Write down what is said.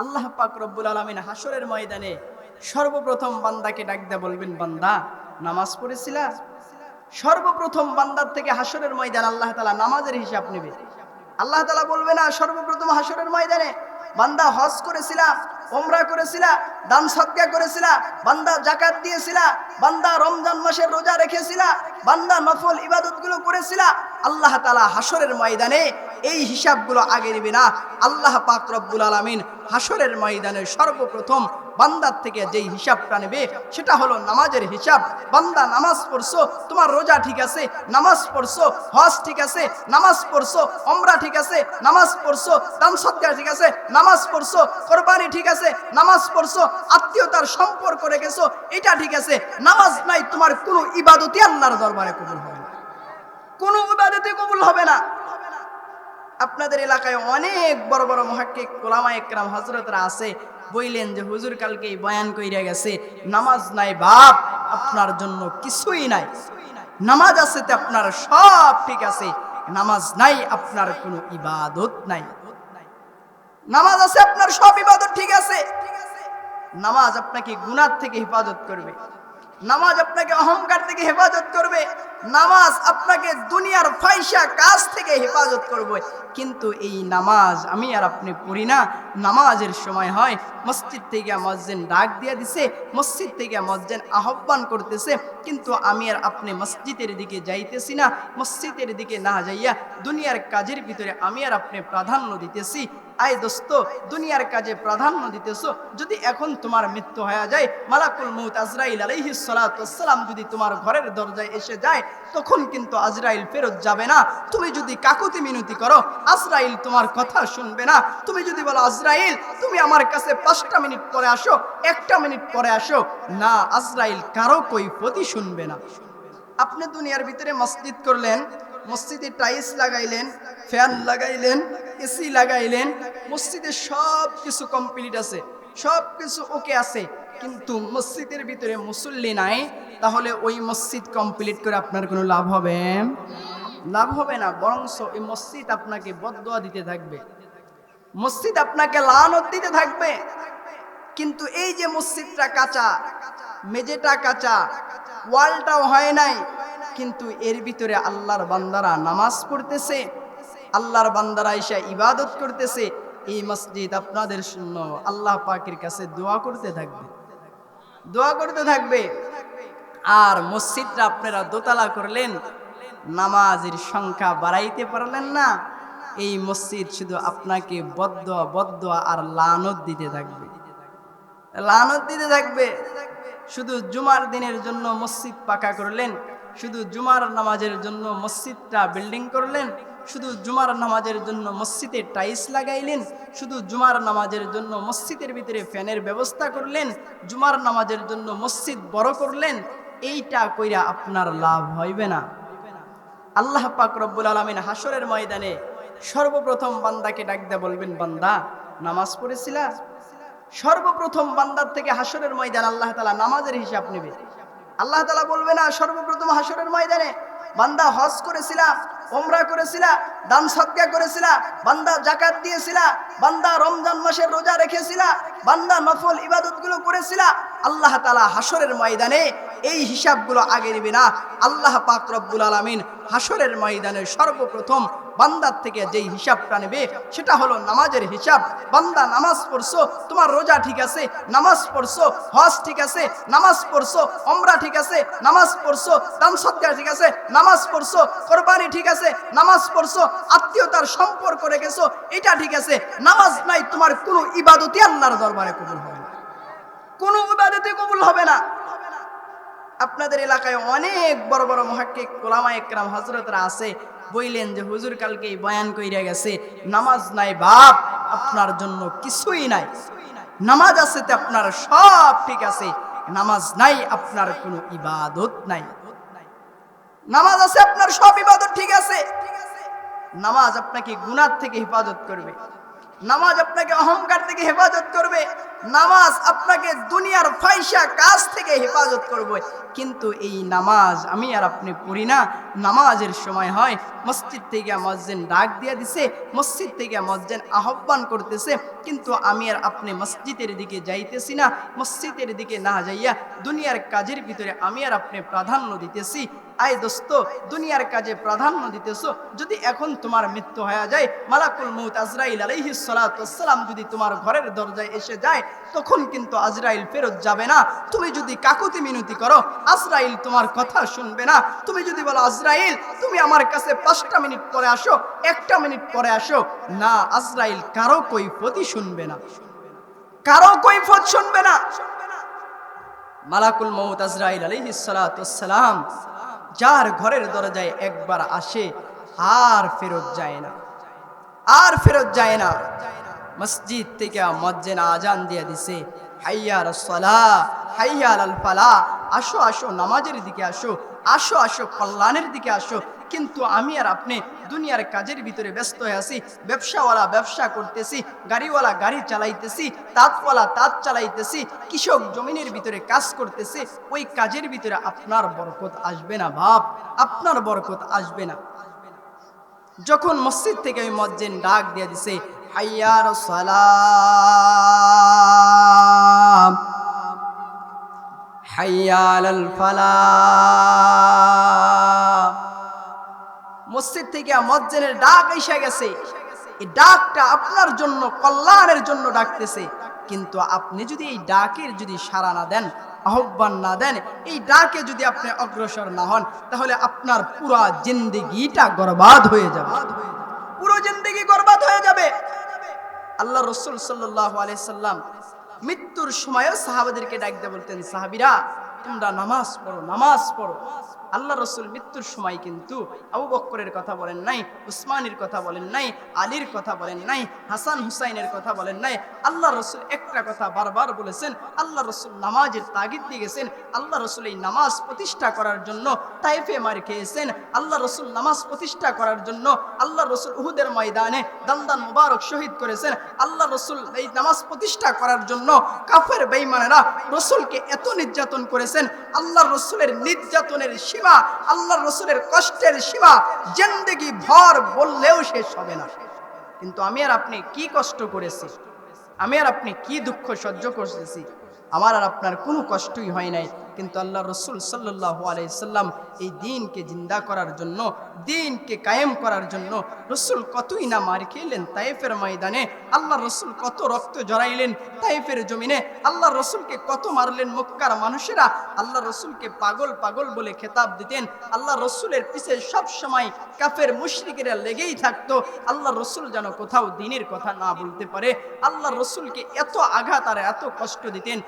আল্লাহ পাক রব্বুল আলমিন হাসরের ময়দানে সর্বপ্রথম বান্দাকে ডাক দেয়া বলবেন, বান্দা, নামাজ পড়েছিলা? সর্বপ্রথম বান্দার থেকে হাসরের ময়দান আল্লাহ তালা নামাজের হিসাব নেবে। আল্লাহ তালা বলবে, না, সর্বপ্রথম হাসরের ময়দানে বান্দা হজ করেছিলা ওমরা করেছিলা, দান সৎকা করেছিলা, বান্দা জাকাত দিয়েছিলা, বান্দা রমজান মাসের রোজা রেখেছিলা, বান্দা নফল ইবাদতগুলো করেছিলা। আল্লাহ তালা হাসরের ময়দানে এই হিসাবগুলো আগে নেবে না। আল্লাহ পাক রব্বুল আলমিন হাসরের ময়দানে সর্বপ্রথম বান্দার থেকে যেই হিসাবটা নেবে, সেটা হলো নামাজের হিসাব। বান্দা নামাজ পড়ছো, তোমার রোজা ঠিক আছে, নামাজ পড়ছো, হজ ঠিক আছে, নামাজ পড়ছো অমরা ঠিক আছে, নামাজ পড়ছো, দান সৎকার ঠিক আছে, নামাজ পড়ছো, কোরবানি ঠিক আছে, নামাজ পড়ছো, আত্মীয়তার সম্পর্ক রেখেছো, এটা ঠিক আছে। নামাজ নাই, তোমার কোনো ইবাদতই আল্লাহর দরবারে কবুল হবে না। কোনো ইবাদতই কবুল হবে না। আপনাদের এলাকায় অনেক বড় বড় মহাক্কিক কোলামা একরাম হজরতরা আছে, বইলেন যে হুজুর কালকে বয়ান কইরা গেছে, নামাজ নাই বাপ, আপনার জন্য কিছুই নাই। নামাজ আছে তো আপনার সব ঠিক আছে, নামাজ নাই আপনার কোনো ইবাদত নাই। নামাজ আছে আপনার সব ইবাদত ঠিক আছে। নামাজ আপনাকে গুনার থেকে হেফাজত করবে। নামাজ আপনাকে অহংকার থেকে হেফাজত করবে, নামাজ আপনাকে দুনিয়ার ফাইসা কাজ থেকে হেফাজত করবে। কিন্তু এই নামাজ আমি আর আপনি পড়ি না। নামাজের সময় হয়, মসজিদ থেকে মসজিদ ডাক দিয়ে দিছে, মসজিদ থেকে মসজিদ আহ্বান করতেছে। কিন্তু আমি আর আপনি মসজিদের দিকে যাইতেছি না। মসজিদের দিকে না যাইয়া দুনিয়ার কাজের ভিতরে আমি আর আপনি প্রাধান্য দিতেছি। আয় দোস্ত, দুনিয়ার কাজে প্রাধান্য দিতেছো, যদি এখন তোমার মৃত্যু হয়ে যায়, মালাকুল মৌত আজরাইল আলাইহিস সালাম যদি তোমার ঘরের দরজায় এসে যায়, তখন কিন্তু আজরাইল ফেরত যাবে না। তুমি যদি কাকুতি মিনতি করো, আজরাইল তোমার কথা শুনবে না। তুমি যদি বলো, আজরাইল, তুমি আমার কাছে পাঁচটা মিনিট পরে আসো, একটা মিনিট পরে আসো, না, আজরাইল কারও কই কৈফতি শুনবে না। আপনি দুনিয়ার ভিতরে মসজিদ করলেন, মসজিদে টাইলস লাগাইলেন, ফ্যান লাগাইলেন, এসি লাগাইলেন মসজিদে সব কিছু কমপ্লিট আছে সব কিছু ওকে আছে, কিন্তু মসজিদের ভিতরে মুসল্লি নাই, তাহলে ওই মসজিদ কমপ্লিট করে আপনার কোনো লাভ হবে? লাভ হবে না, বরংস এই মসজিদ আপনাকে বদদোয়া দিতে থাকবে। মসজিদ আপনাকে লানত দিতে থাকবে। কিন্তু এই যে মসজিদটা কাঁচা মেজেটা কাঁচা, ওয়ালটাও হয় নাই, কিন্তু এর ভিতরে আল্লাহর বান্দারা নামাজ পড়তেছে, আল্লাহর বান্দারা এসে ইবাদত করতেছে এই মসজিদ আপনাদের শূন্য। আল্লাহ পাকের কাছে দোয়া করতে থাকবে। দোয়া করতে থাকবে। আর মসজিদটা আপনারা দোতলা করলেন, নামাজের সংখ্যা বাড়াইতে পারলেন না। এই মসজিদ শুধু আপনাকে বদ্ধ বদ্ধ আর লানত দিতে থাকবে। লানত দিতে থাকবে। শুধু জুমার দিনের জন্য মসজিদ পাকা করলেন, শুধু জুমার নামাজের জন্য মসজিদটা বিল্ডিং করলেন শুধু জুমার নামাজের জন্য মসজিদে টাইলস লাগাইলেন, শুধু জুমার নামাজের জন্য মসজিদের ভিতরে ফ্যানের ব্যবস্থা করলেন, জুমার নামাজের জন্য মসজিদ বড় করলেন, এইটা কইরা আপনার লাভ হইবে না। আল্লাহ পাক রব্বুল আলমিন হাসরের ময়দানে সর্বপ্রথম বান্দাকে ডাক দেয়া বলবেন, বান্দা, নামাজ পড়েছিলা? সর্বপ্রথম বান্দার থেকে হাসরের ময়দান আল্লাহ তালা নামাজের হিসাব নেবে। আল্লাহ তালা বলবে, না, সর্বপ্রথম হাসরের ময়দানে বান্দা হজ করেছিলা ওমরা করেছিলা, দান সৎকা করেছিলা, বান্দা জাকাত দিয়েছিলা, বান্দা রমজান মাসের রোজা রেখেছিলা, বান্দা নফল ইবাদতগুলো করেছিলা, আল্লাহ তালা হাসরের ময়দানে এই হিসাবগুলো আগে নিবে না। আল্লাহ পাক রব্বুল আলমিন হাসরের ময়দানে সর্বপ্রথম বান্দার থেকে যেই হিসাবটা নেবে, সেটা হলো নামাজের হিসাব। বান্দা নামাজ পড়ছো, তোমার রোজা ঠিক আছে, নামাজ পড়ছো, হজ ঠিক আছে, নামাজ পড়ছো অমরা ঠিক আছে, নামাজ পড়ছো, দান সৎকার ঠিক আছে, নামাজ পড়ছো, কোরবানি ঠিক আছে, নামাজ পড়ছো, আত্মীয়তার সম্পর্ক রেখেছো, এটা ঠিক আছে। নামাজ নাই, তোমার কোনো ইবাদতই আল্লাহর দরবারে কবুল হবে না। কোনো ইবাদতই কবুল হবে না। আপনাদের এলাকায় অনেক বড় বড় মহাক্কিক কোলামা একরাম হজরতরা আছে বইলেন যে হুজুর কালকে বয়ান কইরা গেছে, নামাজ নাই বাপ, আপনার জন্য কিছুই নাই। নামাজ আছে তো আপনার সব ঠিক আছে, নামাজ নাই আপনার কোনো ইবাদত নাই। নামাজ আছে আপনার সব ইবাদত ঠিক আছে। নামাজ আপনাকে গুনার থেকে হেফাজত করবে। নামাজ আপনাকে অহংকার থেকে হেফাজত করবে। নামাজ আপনাকে দুনিয়ার ফাইসা কাজ থেকে হেফাজত করবে। কিন্তু এই নামাজ আমি আর আপনি পড়ি না। নামাজের সময় হয়, মসজিদ থেকে মসজিদ ডাক দিয়ে দিছে, মসজিদ থেকে মসজিদ আহ্বান করতেছে। কিন্তু আমি আর আপনি মসজিদের দিকে যাইতেছি না। মসজিদের দিকে না যাইয়া দুনিয়ার কাজের ভিতরে আমি আর আপনি প্রাধান্য দিতেছি। আয় দোস্ত, দুনিয়ার কাজে প্রাধান্য দিতেছো, যদি এখন তোমার মৃত্যু হয়ে যায়, মালাকুল মৌত আজরাইল আলাইহিস সালাম যদি তোমার ঘরের দরজায় এসে যায়, তখন কিন্তু আজরাইল ফেরত যাবে না। তুমি যদি কাকুতি মিনতি করো, আজরাইল তোমার কথা শুনবে না। তুমি যদি বলো, আজরাইল, তুমি আমার কাছে পাঁচটা মিনিট পরে আসো, একটা মিনিট পরে আসো, না, আজরাইল কারও কই কৈফতি শুনবে না। কারও কই কৈফত শুনবে না। মালাকুল মৌত আজরাইল আলাইহিস সালাম যার ঘরের দরজায় একবার আসে, আর ফেরত যায় না। আর ফেরত যায় না। মসজিদ থেকে মজ্জেন আজান দিয়ে দিছে হাইয়ার সলা হাইয়া আল ফালা, আসো আসো, নামাজের দিকে আসো আসো আসো, কল্যাণের দিকে আসো। কিন্তু আমি আর আপনি দুনিয়ার কাজের ভিতরে ব্যস্ত হয়ে আছি, ব্যবসাওয়ালা ব্যবসা করতেছি, গাড়িওয়ালা গাড়ি চালাইতেছি, তাঁতওয়ালা তাঁত চালাইতেছি, কৃষক জমিনের ভিতরে কাজ করতেছে, ওই কাজের ভিতরে আপনার বরকত আসবে না বাপ, আপনার বরকত আসবে না। যখন মসজিদ থেকে ওই মজ্জেন ডাক দিয়ে দিছে হাইয়ার সালাম হাইয়াল ফালাহ মসজিদ থেকে মজ্জেনের ডাক এসে গেছে। এই ডাকটা আপনার জন্য, কল্যাণের জন্য ডাকতেছে। কিন্তু আপনি যদি এই ডাকের যদি সাড়া না দেন, আহ্বান না দেন, এই ডাকে যদি আপনি অগ্রসর না হন, তাহলে আপনার পুরা জিন্দিগিটা গরবাদ হয়ে যাবে। পুরো জিন্দিগি গরবাদ হয়ে যাবে। আল্লাহ রসুল সাল্লাহ আলাইসাল্লাম মৃত্যুর সময়ও সাহাবাদেরকে ডাক দিয়ে বলতেন, সাহাবিরা, তোমরা নামাজ পড়ো নামাজ পড়ো। আল্লাহ রসুল মৃত্যুর সময় কিন্তু আবু বক্করের কথা বলেন নাই, উসমানের কথা বলেন নাই, আলীর কথা বলেন নাই, হাসান হুসাইনের কথা বলেন নাই। আল্লাহ রসুল একটা কথা বারবার বলেছেন, আল্লাহ রসুল নামাজের তাগিদ দিয়ে গেছেন, আল্লাহ রসুল এই নামাজ প্রতিষ্ঠা করার জন্য তাইফে মার খেয়েছেন, আল্লাহ রসুল নামাজ প্রতিষ্ঠা করার জন্য আল্লাহ রসুল উহুদের ময়দানে দান্দান মুবারক শহীদ করেছেন, আল্লাহ রসুল এই নামাজ প্রতিষ্ঠা করার জন্য কাফের বেঈমানেরা রসুলকে এত নির্যাতন করেছেন, আল্লাহ রসুলের নির্যাতনের সীমা আল্লাহ রসুলের কষ্টের সীমা, জেন্দেগি ভর বললেও শেষ হবে না। কিন্তু আমি আর আপনি কি কষ্ট করেছি? আমি আর আপনি কি দুঃখ সহ্য করতেছি? আমার আর আপনার কোনো কষ্টই হয় নাই। কিন্তু আল্লাহ রসুল সাল্লাহ আলাইসাল্লাম এই দিনকে জিন্দা করার জন্য, দিনকে কায়েম করার জন্য রসুল কতই না মার খেলেন তাইফের ময়দানে আল্লাহ রসুল কত রক্ত জড়াইলেন তাইফের জমিনে আল্লাহ রসুলকে কত মারলেন মক্কার মানুষেরা আল্লাহ রসুলকে পাগল পাগল বলে খেতাব দিতেন আল্লাহ রসুলের পিছে সব সময় কাফের মুশরিকেরা লেগেই থাকতো আল্লাহ রসুল যেন কোথাও দিনের কথা না বলতে পারে আল্লাহ রসুলকে এত আঘাত আর এত কষ্ট দিতেন